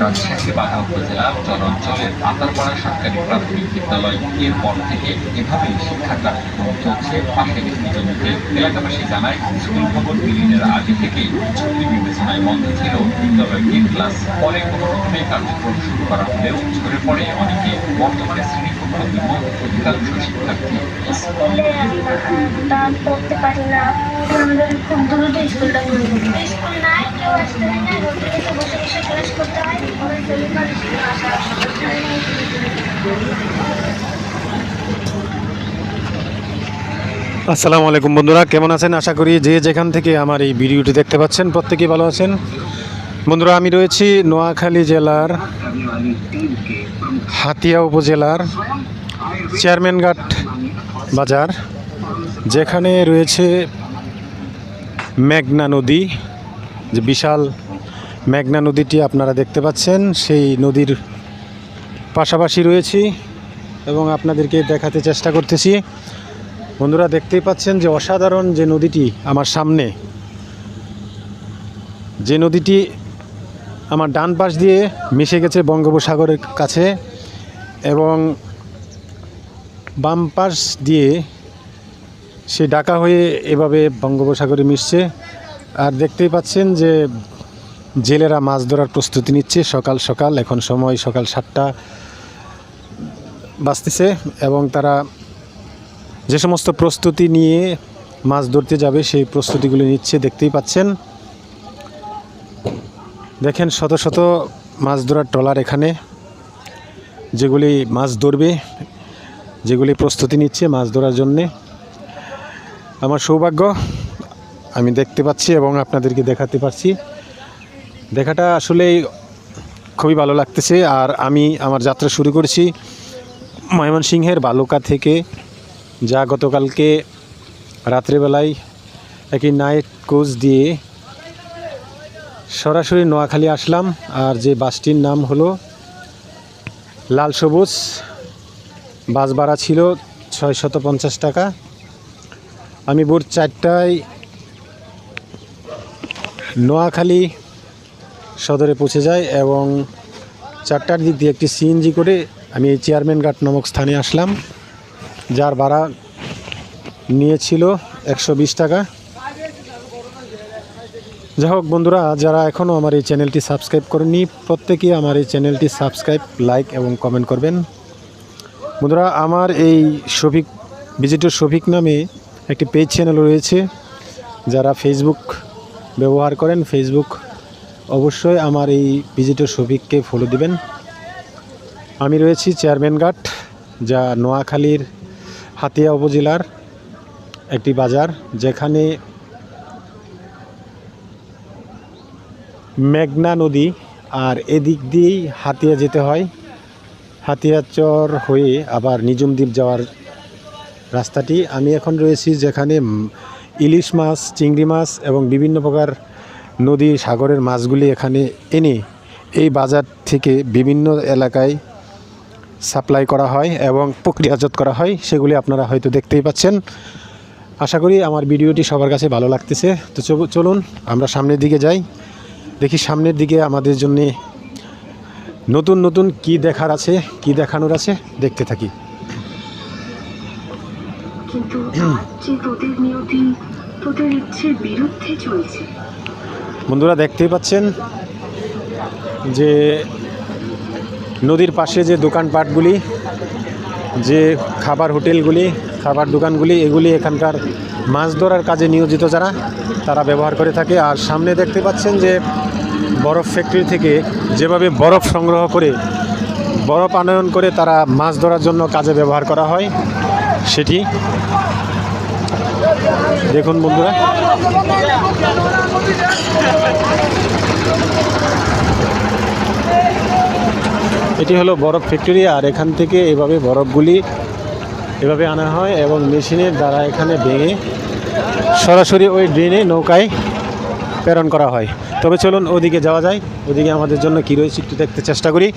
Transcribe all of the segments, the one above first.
রাজশাহী বাঘা উপজেলার চরাঞ্চলের আতারপাড়া সরকারি প্রাথমিক বিদ্যালয় এরপর থেকে এভাবেই শিক্ষা কার্যক্রম চলছে পাশের জমিতে এলাকাবাসী জানায় স্কুল ভবন বিলীনের আগে থেকে ঝুঁকি বিবেচনায় বন্ধ ছিল বিদ্যালয়টির ক্লাস পরে কোনো রকমে কার্যক্রম শুরু করা হলেও ঝরে পড়ে অনেকে বর্তমানে শ্রেণীকক্ষ বিমুখ অধিকাংশ শিক্ষার্থী পড়তে পারি না আমাদের খুব দ্রুত স্কুলটা স্কুল নাই, কেউ আসতে না বসে বসে ক্লাস আসসালামু আলাইকুম বন্ধুরা, কেমন আছেন? আশা করি যে যেখান থেকে আমার এই ভিডিওটি দেখতে পাচ্ছেন, প্রত্যেকেই ভালো আছেন। বন্ধুরা, আমি রয়েছি নোয়াখালী জেলার হাতিয়া উপজেলার চেয়ারম্যানঘাট বাজার, যেখানে রয়েছে মেঘনা নদী, যে বিশাল মেঘনা নদীটি আপনারা দেখতে পাচ্ছেন, সেই নদীর পাশাপাশি রয়েছি এবং আপনাদেরকে দেখাতে চেষ্টা করতেছি। বন্ধুরা দেখতেই পাচ্ছেন যে অসাধারণ যে নদীটি আমার সামনে। যে নদীটি আমার ডান পাশ দিয়ে মিশে গেছে বঙ্গোপসাগরের কাছে এবং বাম পাশ দিয়ে সে ডাকা হয়ে এভাবে বঙ্গোপসাগরে মিশছে। আর দেখতেই পাচ্ছেন যে জেলেরা মাছ ধরার প্রস্তুতি নিচ্ছে। সকাল সকাল, এখন সময় সকাল সাতটা বাজতেছে এবং তারা যে সমস্ত প্রস্তুতি নিয়ে মাছ ধরতে যাবে সেই প্রস্তুতিগুলি নিচ্ছে, দেখতেই পাচ্ছেন। দেখেন শত শত মাছ ধরার ট্রলার এখানে, যেগুলি মাছ ধরবে, যেগুলি প্রস্তুতি নিচ্ছে মাছ ধরার জন্যে। আমার সৌভাগ্য, আমি দেখতে পাচ্ছি এবং আপনাদেরকে দেখাতে পারছি। দেখাটা আসলেই খুবই ভালো লাগতেছে। আর আমি আমার যাত্রা শুরু করেছি ময়মনসিংহের বালুকা থেকে, যা গতকালকে রাত্রেবেলায় একই নাইট কোচ দিয়ে সরাসরি নোয়াখালী আসলাম। আর যে বাসটির নাম হলো লাল সবুজ, বাস ভাড়া ছিল ছয়শত পঞ্চাশ টাকা। আমি ভোর চারটায় নোয়াখালী সদরে পৌঁছে যাই এবং চারটার দিক দিয়ে একটি সিএনজি করে আমি এই চেয়ারম্যান ঘাট নামক স্থানে আসলাম, যার ভাড়া নিয়েছিল একশো বিশ টাকা। যাই হোক বন্ধুরা, যারা এখনও আমার এই চ্যানেলটি সাবস্ক্রাইব করেননি প্রত্যেকেই আমার এই চ্যানেলটি সাবস্ক্রাইব, লাইক এবং কমেন্ট করবেন। বন্ধুরা, আমার এই শফিক ভিজিটর শফিক নামে একটি পেজ চ্যানেল রয়েছে, যারা ফেসবুক ব্যবহার করেন ফেসবুক অবশ্যই আমার এই ভিজিটর শফিককে ফলো দিবেন। আমি রয়েছি চেয়ারম্যান ঘাট যা নোয়াখালীর হাতিয়া উপজেলার একটি বাজার, যেখানে মেঘনা নদী আর এদিক দিয়েই হাতিয়া যেতে হয়। হাতিয়াচর হয়ে আবার নিজুম দ্বীপ যাওয়ার রাস্তাটি। আমি এখন রয়েছি যেখানে ইলিশ মাছ, চিংড়ি মাছ এবং বিভিন্ন প্রকার নদী সাগরের মাছগুলি এখানে এনে এই বাজার থেকে বিভিন্ন এলাকায় সাপ্লাই করা হয় এবং প্রক্রিয়াজাত করা হয়। সেগুলি আপনারা হয়তো দেখতেই পাচ্ছেন। আশা করি আমার ভিডিওটি সবার কাছে ভালো লাগতেছে। তো চলুন, আমরা সামনের দিকে যাই। দেখি সামনের দিকে আমাদের জন্যে নতুন নতুন কি দেখার আছে, কি দেখানোর আছে, দেখতে থাকি। কিন্তু তোদের নিয়তি, তোদের ইচ্ছের বিরুদ্ধে চলছে। বন্ধুরা দেখতেই পাচ্ছেন যে নদীর পাশে যে দোকানপাটগুলি, যে খাবার হোটেলগুলি, খাবার দোকানগুলি, এগুলি এখানকার মাছ ধরার কাজে নিয়োজিত যারা, তারা ব্যবহার করে থাকে। আর সামনে দেখতে পাচ্ছেন যে বরফ ফ্যাক্টরি থেকে যেভাবে বরফ সংগ্রহ করে, বরফ আনয়ন করে তারা মাছ ধরার জন্য কাজে ব্যবহার করা হয়, সেটি দেখুন বন্ধুরা। এটি হলো বরফ ফ্যাক্টরি, আর এখান থেকে এভাবে বরফগুলি এভাবে আনা হয় এবং মেশিনের দ্বারা এখানে ভেঙে সরাসরি ওই ড্রেনে নৌকায় প্রেরণ করা হয়। তবে চলুন ওদিকে যাওয়া যায়। ওদিকে আমাদের জন্য কী রয়েছে একটু দেখতে চেষ্টা করি।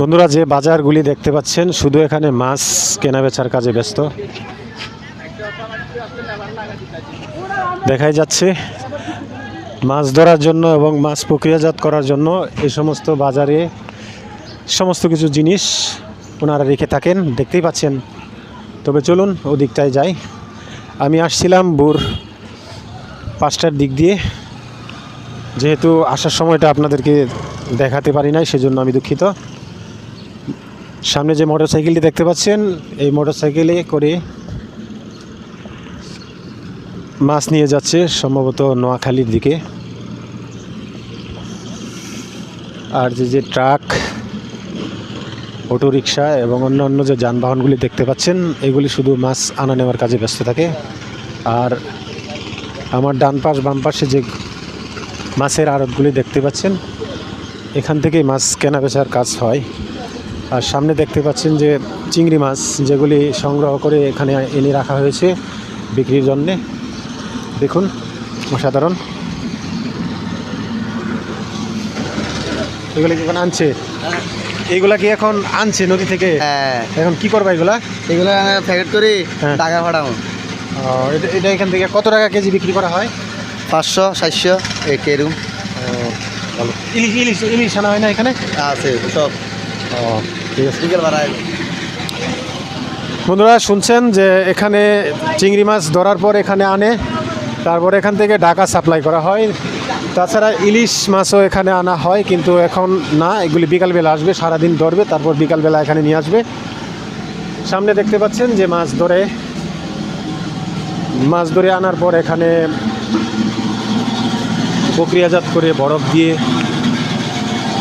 বন্ধুরা, যে বাজারগুলি দেখতে পাচ্ছেন, শুধু এখানে মাছ কেনা বেচার কাজে ব্যস্ত। দেখাই যাচ্ছে, মাছ ধরার জন্য এবং মাছ প্রক্রিয়াজাত করার জন্য এই সমস্ত বাজারে সমস্ত কিছু জিনিস ওনারা রেখে থাকেন, দেখতেই পাচ্ছেন। তবে চলুন, ওদিকটায় যাই। আমি আসছিলাম বুর পাঁচটার দিক দিয়ে। যেহেতু আসার সময়টা আপনাদেরকে দেখাতে পারি নাই, সেজন্য আমি দুঃখিত। সামনে যে মোটর সাইকেলটি দেখতে পাচ্ছেন, এই মোটর সাইকেলে করে মাছ নিয়ে যাচ্ছে সম্ভবত নোয়াখালীর দিকে। আর যে যে ট্রাক, অটোরিকশা এবং অন্যান্য যে যানবাহনগুলি দেখতে পাচ্ছেন, এগুলি শুধু মাছ আনা নেওয়ার কাজে ব্যস্ত থাকে। আর আমার ডান পাশ, বাম পাশে যে মাছের আড়তগুলি দেখতে পাচ্ছেন, এখান থেকেই মাছ কেনা বেচার কাজ হয়। আর সামনে দেখতে পাচ্ছেন যে চিংড়ি মাছ যেগুলি সংগ্রহ করে এখানে এনে রাখা হয়েছে বিক্রির জন্যে। দেখুন অসাধারণ। এগুলো কি এখন আনছে? এইগুলা কি এখন আনছে নদী থেকে? হ্যাঁ। এখন কি করবা এগুলা? এগুলো প্যাকেট করি হ্যাঁ। টাকা পাঠাবো। এটা- এটা এখান থেকে কত টাকা কেজি বিক্রি করা হয়? পাঁচশো সাতশো কেরুম ভালো। ইলিশ ইলিশ ইলিশ আনা হয় না এখানে? আছে সব। ও বন্ধুরা, শুনছেন যে এখানে চিংড়ি মাছ ধরার পর এখানে আনে, তারপর এখান থেকে ঢাকা সাপ্লাই করা হয়। তাছাড়া ইলিশ মাছও এখানে আনা হয়, কিন্তু এখন না, এগুলি বিকালবেলা আসবে, সারাদিন ধরবে, তারপর বিকালবেলা এখানে নিয়ে আসবে। সামনে দেখতে পাচ্ছেন যে মাছ ধরে মাছ ধরে আনার পর এখানে প্রক্রিয়াজাত করে বরফ দিয়ে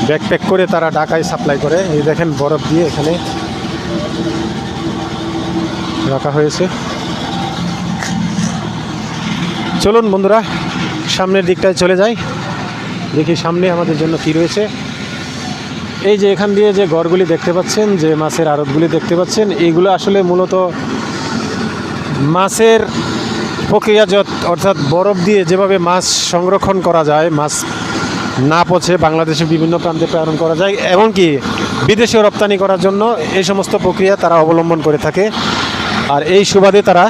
ব্যাকপ্যাক করে তারা ঢাকায় সাপ্লাই করে। এই দেখেন বরফ দিয়ে এখানে রাখা হয়েছে। চলুন বন্ধুরা, সামনের দিকটায় চলে যাই। দেখি সামনে আমাদের জন্য কী রয়েছে। এই যে এখান দিয়ে যে ঘরগুলি দেখতে পাচ্ছেন, যে মাছের আড়তগুলি দেখতে পাচ্ছেন এইগুলো আসলে মূলত মাছের প্রক্রিয়াজাত অর্থাৎ বরফ দিয়ে যেভাবে মাছ সংরক্ষণ করা যায়, মাছ না পচে বাংলাদেশের বিভিন্ন প্রান্তে প্রেরণ করা যায়, এমনকি বিদেশে রপ্তানি করার জন্য এই সমস্ত প্রক্রিয়া তারা অবলম্বন করে থাকে। আর এই সুবাদে তারা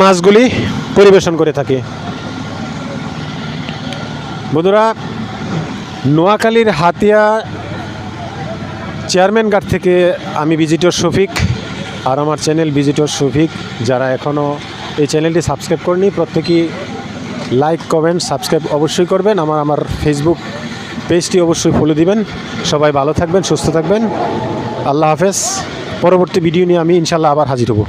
মাছগুলি পরিবেশন করে থাকে। বন্ধুরা, নোয়াখালীর হাতিয়া চেয়ারম্যান গার্ড থেকে আমি ভিজিটর শফিক আর আমার চ্যানেল ভিজিটর শফিক। যারা এখনও এই চ্যানেলটি সাবস্ক্রাইব করেনি প্রত্যেকেই লাইক কমেন্ট সাবস্ক্রাইব অবশ্যই করবেন। আমার আমার ফেসবুক পেজটি অবশ্যই ফলো দিবেন। সবাই ভালো থাকবেন, সুস্থ থাকবেন। আল্লাহ হাফেজ। পরবর্তী ভিডিও নিয়ে আমি ইনশাল্লাহ আবার হাজির হব।